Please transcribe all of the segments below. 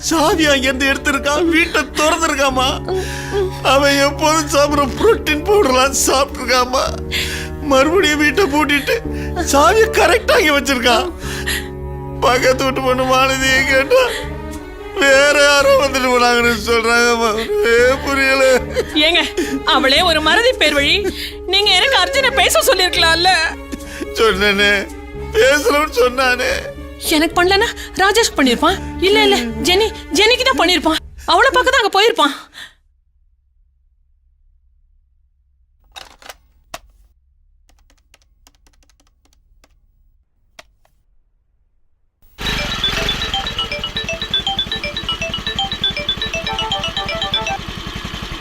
சாவி அங்கிருந்து எடுத்திருக்கான் வீட்டை திறந்திருக்காமா? அவன் எப்போதும் சாப்பிட்ற புரோட்டீன் பவுடர்லாம் சாப்பிட்டுருக்காமா? மறுபடியும் வீட்டை பூட்டிட்டு சாவியை கரெக்டா அங்கே வச்சிருக்கான் பக்கத்து வீட்டு பொண்ணு மாலதியை கேட்டா வேற யாரோ வந்துட்டு போனாங்கன்னு ஒண்ணுமே புரியல. ஏங்க அவளே ஒரு மறதி பேர் வழி. நீங்க எனக்கு அர்ஜுனை பேச சொல்லிருக்கலாம்ல சொன்னேனே. பேசணும்னு சொன்னானே. எனக்கு பண்ணலனா ராஜேஷ் பண்ணிருப்பான். இல்ல இல்ல ஜெனி ஜெனிக்கு தான் பண்ணிருப்பான். அவளை பார்க்க தான் அங்க போயிருப்பான்.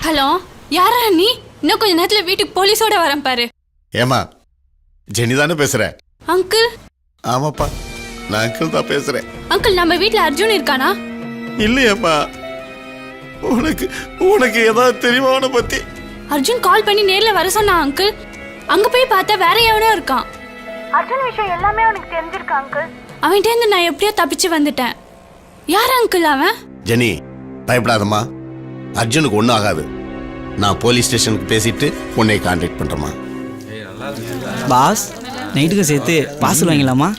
ஹலோ யாரா நீ? இன்னும் கொஞ்ச நேரத்துல வீட்டுக்கு போலீஸோட வரேன் பாரு. ஏமா ஜெனி தானே பேசுறேன் அங்கிள்? ஆமாப்பா. நான் அங்கிள் தான் பேசுறேன். அங்கிள் நம்ம வீட்ல அர்ஜுன் இருக்கானா? இல்லையேப்பா உனக்கு உனக்கு ஏதாவது தெரியுமா அவனை பத்தி? அர்ஜுன் கால் பண்ணி நேர்ல வர சொன்னா அங்கிள். அங்க போய் பார்த்தா வேற எவனோ இருக்கான். அர்ஜுன் விஷயம் எல்லாமே அவனுக்கு தெரிஞ்சிருக்கா அங்கிள்? அவன்கிட்ட இருந்து நான் எப்படியோ தப்பிச்சு வந்துட்டேன். யார் அங்கிள் அவன்? ஜெனி பயப்படாதம்மா. அர்ஜுனுக்கு ஒன்றும் ஆகாது. நான் போலீஸ் ஸ்டேஷனுக்கு பேசிட்டு உன்னை கான்டாக்ட் பண்றேம்மா. பாஸ் நைட்டுக்கு சேர்த்து பார்சல் வாங்கிடலாமா?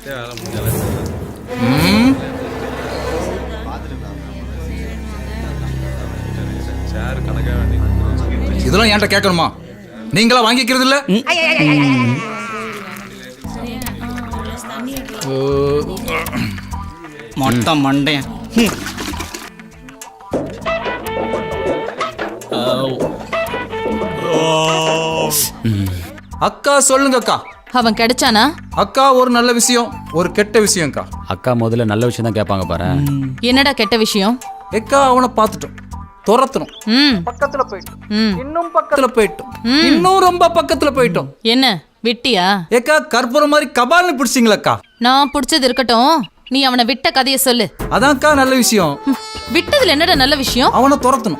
இதெல்லாம் என்கிட்ட கேட்கணுமா? நீங்களா வாங்கிக்கிறது இல்ல மொத்தம் மண்டையன் அக்கா சொல்லுங்க அக்கா அவன் கிடைச்சானா? அக்கா ஒரு நல்ல விஷயம் ஒரு கெட்ட விஷயம்க்கா. அக்கா முதல்ல நல்ல விஷயம் தான் கேட்பாங்க பாரு. என்னடா கெட்ட விஷயம்? எக்கா அவனை பார்த்துட்டோம். துரத்தணும் ம். பக்கத்துல போயிட்டோம். ம். இன்னும் பக்கத்துல போயிட்டோம். இன்னும் ரொம்ப பக்கத்துல போயிட்டோம். என்ன விட்டியா? ஏக்கா கற்பூரம் மாதிரி கபால்னு பிடிச்சிங்களக்கா. நான் புடிச்சது இருக்கட்டும். நீ அவனை விட்ட கதைய சொல்லு. அதான்க்கா நல்ல விஷயம். விட்டதுல என்னடா நல்ல விஷயம்? அவனை துரத்தணும்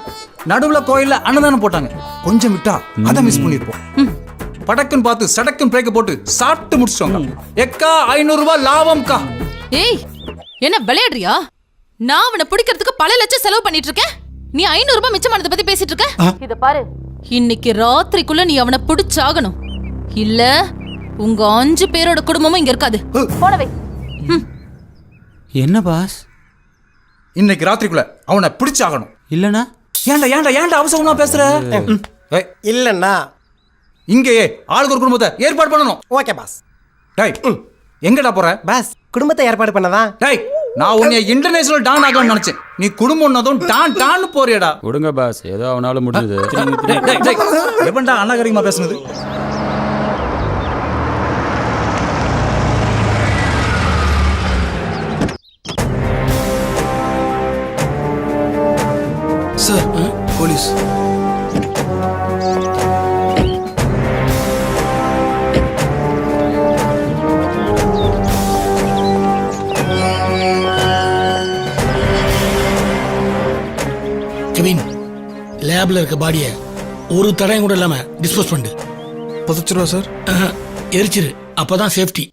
நடுவுல கோயில்ல அன்னதானம் போட்டாங்க. கொஞ்சம் விட்டா அதை மிஸ் பண்ணிருப்போம். படக்குன்னு பார்த்து சடக்குன்னு பிரேக்க போட்டு சாப்பிட்டு முடிச்சிட்டோங்க எக்கா ஐநூறு ரூபாய் லாபம்க்கா. ஏய் என்ன விளையாடுறியா? நான் அவனை பிடிக்கிறதுக்கு பல லட்சம் செலவு பண்ணிட்டு இருக்கேன் நீ ஐநூறு ரூபாய் மிச்சமானதை பத்தி பேசிட்டு இருக்க இத பாரு. இன்னைக்கு ராத்திரிக்குள்ள நீ அவனை பிடிச்சாகணும். இல்ல உங்க அஞ்சு பேரோட குடும்பமும் இங்க இருக்காது. போனவை என்ன பாஸ்? இன்னைக்கு ராத்திரிக்குள்ள அவனை பிடிச்சாகணும். இல்லனா? ஏன்டா ஏன்டா ஏன்டா அவசரமா பேசுற? ஏய், இல்லைண்ணா இங்கேயே ஆளுக்கு ஒரு குடும்பத்தை ஏற்பாடு பண்ணணும் ஓகே பாஸ் டேய் எங்கடா போற பாஸ் குடும்பத்தை ஏற்பாடு பண்ணதான் டேய் நான் உன்னை இன்டர்நேஷனல் டான் ஆகணும்னு நினைச்சேன் நீ குடும்பம்னதும் டான் டான்னு போறியடா விடுங்க பாஸ் ஏதோ அவனால முடிஞ்சது டேய், எவன்டா அநாகரிகமா பேசுனது லேப்ல இருக்க பாடியை ஒரு தடயம் கூட இல்லாம டிஸ்போஸ் பண்ணு புதைச்சிருவா சார்? எரிச்சிரு. அப்பதான் சேஃப்டி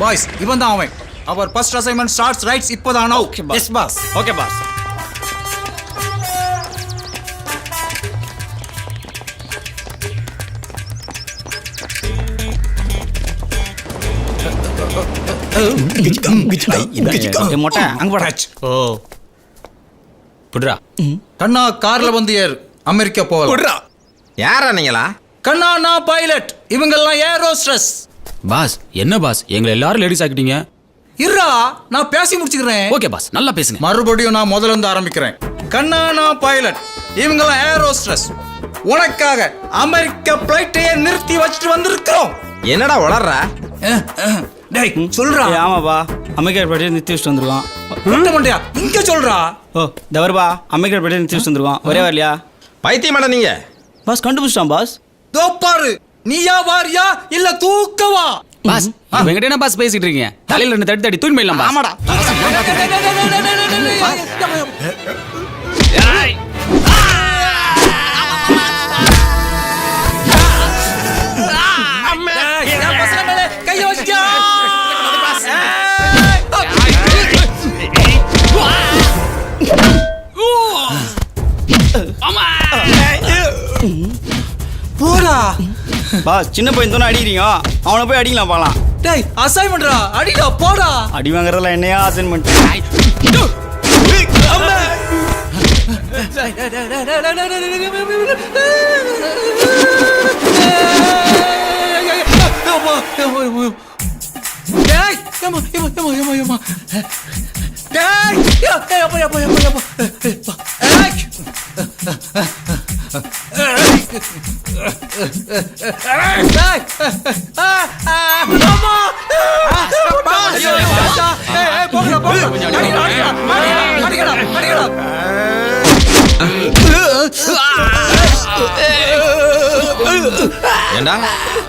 பாய்ஸ் இவன் தான் அவன். அவர் ஃபர்ஸ்ட் அசைன்மெண்ட் ஸ்டார்ட்ஸ் ரைட்ஸ் இப்போதான் எஸ் பாஸ் ஓகே பாஸ் மொட்டை அங்க போடா. ஓ. புடுறா. கண்ணா கார்ல வந்து ஏறு. அமெரிக்கா போகலாம். யாரா நீங்களா? கண்ணா நான் பைலட் இவங்கெல்லாம் ஏரோஸ்ட்ரஸ் பாஸ் என்ன பாஸ்? எங்களை எல்லாரும் லேடிஸ் ஆக்கிட்டீங்க. இருடா நான் பேசி முடிச்சுக்கிறேன். ஓகே பாஸ் நல்லா பேசுங்க. மறுபடியும் நான் முதல்ல இருந்து ஆரம்பிக்கிறேன். கண்ணா நான் பைலட் இவங்கெல்லாம் ஏரோஸ்ட்ரஸ் உனக்காக அமெரிக்க பிளைட்டையே நிறுத்தி வச்சுட்டு வந்திருக்கிறோம். என்னடா வளர்ற. டேய் சொல்றா. ஆமாப்பா. அமெரிக்கா படி நிறுத்தி வச்சுட்டு வந்துருக்கோம். முட்டை மண்டையா இங்க சொல்றா. ஓ வருப்பா. அமெரிக்கா படி நிறுத்தி வச்சுட்டு வந்துருக்கோம். ஒரே வரலையா? பைத்தியமாடா நீங்க. பாஸ் கண்டுபிடிச்சிட்டான் பாஸ் தோ பாரு. நீயா வாரியா இல்ல தூக்கவா? பாஸ் இவங்கிட்ட என்ன பாஸ் பேசிட்டு இருக்கீங்க? தலையில ரெண்டு தட்டி தட்டி தூக்கி போயிடலாம் ஆமாடா. பாஸ் சின்ன பையன் தானே அடிக்கிறீங்க? அவனை போய் அடிக்கலாம் பார்க்கலாம். டேய் அசைன்மெண்ட்ரா அடிடா போடா. அடி வாங்குறதுல என்னையா அசைன்மெண்ட் டேய் ஏண்டா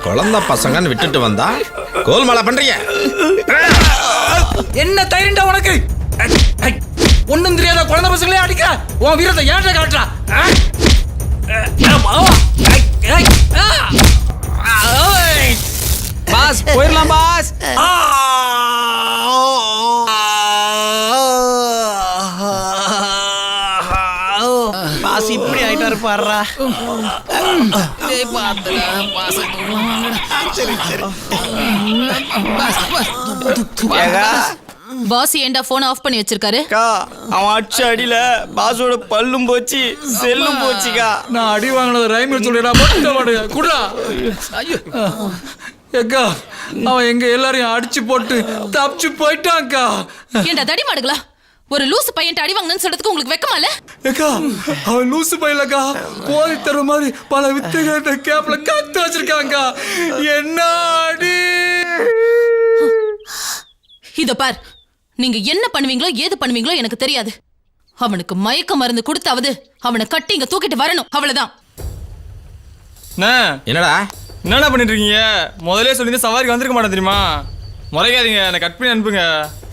குழந்த பசங்கன்னு விட்டுட்டு வந்தா கோல்மலை பண்றீங்க? என்ன தைரியண்டா உனக்கு? ஒன்னும் தெரியாத குழந்தை பசங்களே அடிக்கிற. உன் வீரத்தை ஏற்ற காட்டுறா? பாஸ் போயிடலாம் பாஸ். ஆ. பாஸ் இப்படி ஆயிட்டாரு பாடுறா. ஏகா. பாஸ் ஏன்டா போன் ஆஃப் பண்ணி வச்சிருக்காரு? அக்கா அவன் அடிச்ச அடியில பாஸோட பல்லும் போச்சு செல்லும் போச்சுக்கா நான் அடி வாங்கினது ரைமில் சொல்லிடா குடா ஐயோ. ஏக்கா அவன் எங்க எல்லாரையும் அடிச்சு போட்டு தப்பிச்சு போயிட்டான்க்கா ஏன்டா தடி மாடுகளா? ஒரு லூசு பையன் அடி வாங்கணும்னு சொல்றதுக்கு உங்களுக்கு வெக்கமா இல்ல? ஏக்கா அவன் லூசு பையலக்கா போதை தர மாதிரி பல வித்தைகளை கேப்ல கத்து வச்சிருக்காங்க என்ன அடி? இத பார் நீங்க என்ன பண்ணுவீங்களோ ஏது பண்ணுவீங்களோ எனக்கு தெரியாது. அவனுக்கு மயக்க மருந்து கொடுத்தாவது அவனை கட்டி இங்க தூக்கிட்டு வரணும். அவ்வளவுதான். என்னடா? என்னடா பண்ணிட்டு இருக்கீங்க முதல்ல சொல்லி சவாரிக்கு வந்திருக்க மாட்டேன் தெரியுமா? முறைக்காதீங்க என்னை கட் பண்ணி அனுப்புங்க.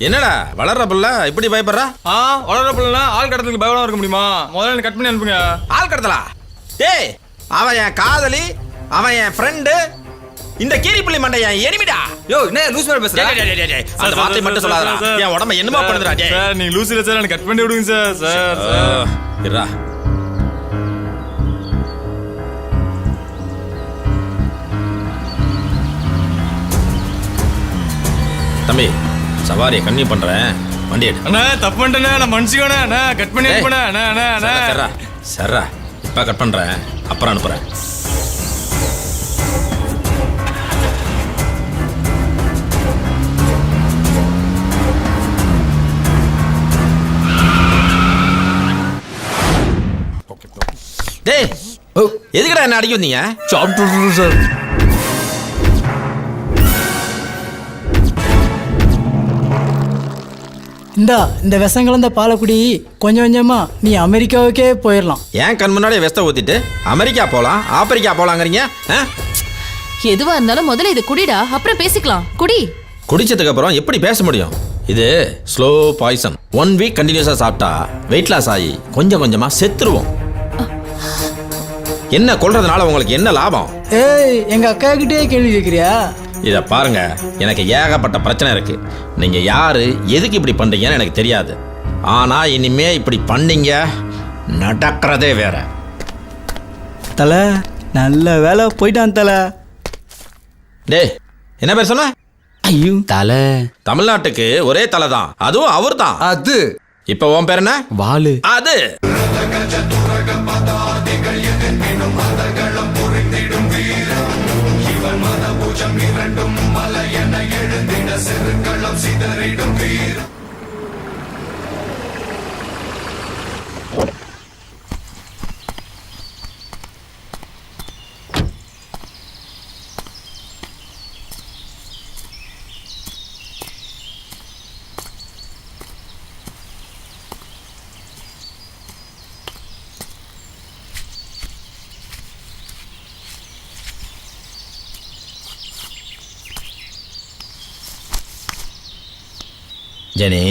என்னடா வளர்ற புள்ள இப்படி பயப்படுறா? ஆ வளர பிள்ளைனா ஆள் கடத்தலுக்கு பயப்படாம இருக்க முடியுமா? முதல்ல கட் பண்ணி அனுப்புங்க. ஆள் கடத்தலா? டேய் அவன் என் காதலி அவன் என் ஃப்ரெண்டு இந்த கீரிப்புள்ளி மண்டை என் எனிமிடா. யோ என்ன லூஸ் மாதிரி டேய், டேய், டேய், டேய், டேய். அந்த வார்த்தை மட்டும் சொல்லாதடா. என் உடம்ப என்னமா பண்ணுதுடா டேய். சார் நீங்க லூசில சார் எனக்கு கட் பண்ணி விடுங்க சார் சார் இருடா. தம்பி சவாரியை கன்னியூ பண்றேன். வண்டி எடு. அண்ணா தப்பு பண்ணிட்டேண்ணே நான் மனுஷிக்கோண்ணே அண்ணா கட் பண்ணி அனுப்புண்ணே அண்ணா அண்ணா அண்ணா. சரா சரா. இப்ப கட் பண்றேன். அப்புறம் அனுப்புறேன். டேய் எதுக்குடா என்ன அடிக்க வந்தீங்க? சாப்பிட்டு சார். இந்தா இந்த விஷம் கலந்த பாலை குடி கொஞ்சம் கொஞ்சமா நீ அமெரிக்காவுக்கே போயிடலாம் ஏன் கண் முன்னாடியே வெஸ்ட ஊத்திட்டு? அமெரிக்கா போலாம் ஆப்பிரிக்கா போலாங்கிறீங்க? ஆ? எதுவா இருந்தாலும் முதல்ல இது குடிடா அப்புறம் பேசிக்கலாம். குடி. குடிச்சதுக்கு அப்புறம் எப்படி பேச முடியும்? இது ஸ்லோ பாய்சன் ஒன் வீக் கண்டினியூஸா சாப்பிட்டா வெயிட் லாஸ் ஆகி கொஞ்சம் கொஞ்சமா செத்துருவோம். என்ன கொல்றதுனால உங்களுக்கு என்ன லாபம்? ஏய் எங்க அக்கா கிட்டே கேள்வி கேட்குறியா இத பாருங்க. எனக்கு ஏகப்பட்ட பிரச்சனை இருக்கு. நீங்க யாரு எதுக்கு இப்படி பண்றீங்கன்னு எனக்கு தெரியாது. ஆனா இனிமே இப்படி பண்ணீங்க நடக்கிறதே வேற. தலை நல்ல வேலை போயிட்டான் தலை. டேய் என்ன பேர் சொன்ன? ஐயோ. தலை. தமிழ்நாட்டுக்கு ஒரே தலை தான். அதுவும் அவர் தான் அது. இப்ப உன் பேர் என்ன? வாலு. அது. உலகம் சிதறிடும் Jenny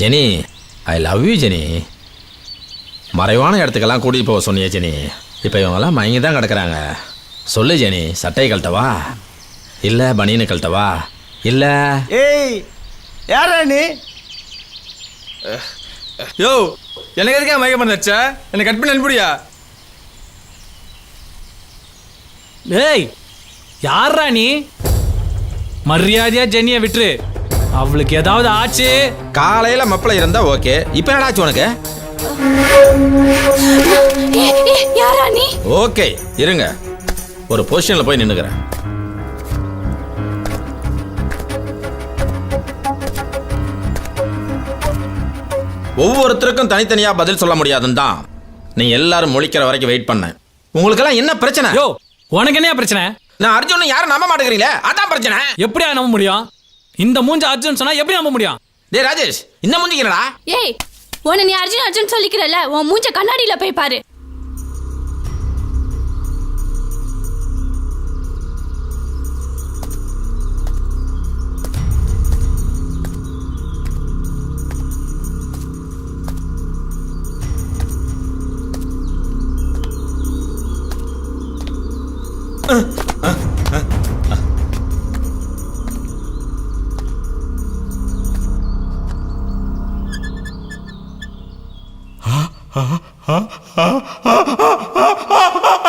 Jenny I love you Jenny. மறைவான இடத்துக்கெல்லாம் கூட்டிகிட்டு போக சொன்னியே ஜெனி. இப்போ இவங்கெல்லாம் மயங்கி தான் கிடக்குறாங்க. சொல்லு ஜெனி சட்டையை கழட்டவா இல்லை பனியனை கழட்டவா இல்லை. ஏய் யாரா நீ? யோ எனக்கு எதுக்கே மயக்க பண்ண வச்ச? என்னை கட் பண்ணி அனுப்பிடியா ஏய் யாரா நீ? மரியாதையா ஜெனிய விட்டுரு. அவளுக்கு ஏதாவது ஆச்சு? காலையில் மப்பிள இருந்தா ஓகே. இப்போ உனக்கு? ஏ, யாரா நீ? ஓகே இருங்க. ஒரு பொசிஷனில் போய் நின்றுக்கிறேன் ஒவ்வொருத்தருக்கும் தனித்தனியா பதில் சொல்ல முடியாதுன்னு தான் நீங்க எல்லாரும் முழிக்கிற வரைக்கும் வெயிட் பண்ணேன். உங்களுக்கெல்லாம் என்ன பிரச்சனை? யோ உனக்கு என்ன பிரச்சனை? நான் அர்ஜுன் யாரும் நம்ப மாட்டேங்கிறீங்களே? அதான் பிரச்சனை. எப்படியா நம்ப முடியும்? இந்த மூஞ்ச அர்ஜுன் சொன்னா எப்படி நம்ப முடியும்? டேய் ராஜேஷ் இந்த முடிக்கிறடா ஏய் உன்னை நீ அர்ஜுன் அர்ஜுன் சொல்லிக்கிறல்ல உன் மூஞ்ச கண்ணாடியில போய் பாரு. ah, ah, ah, ah, ah.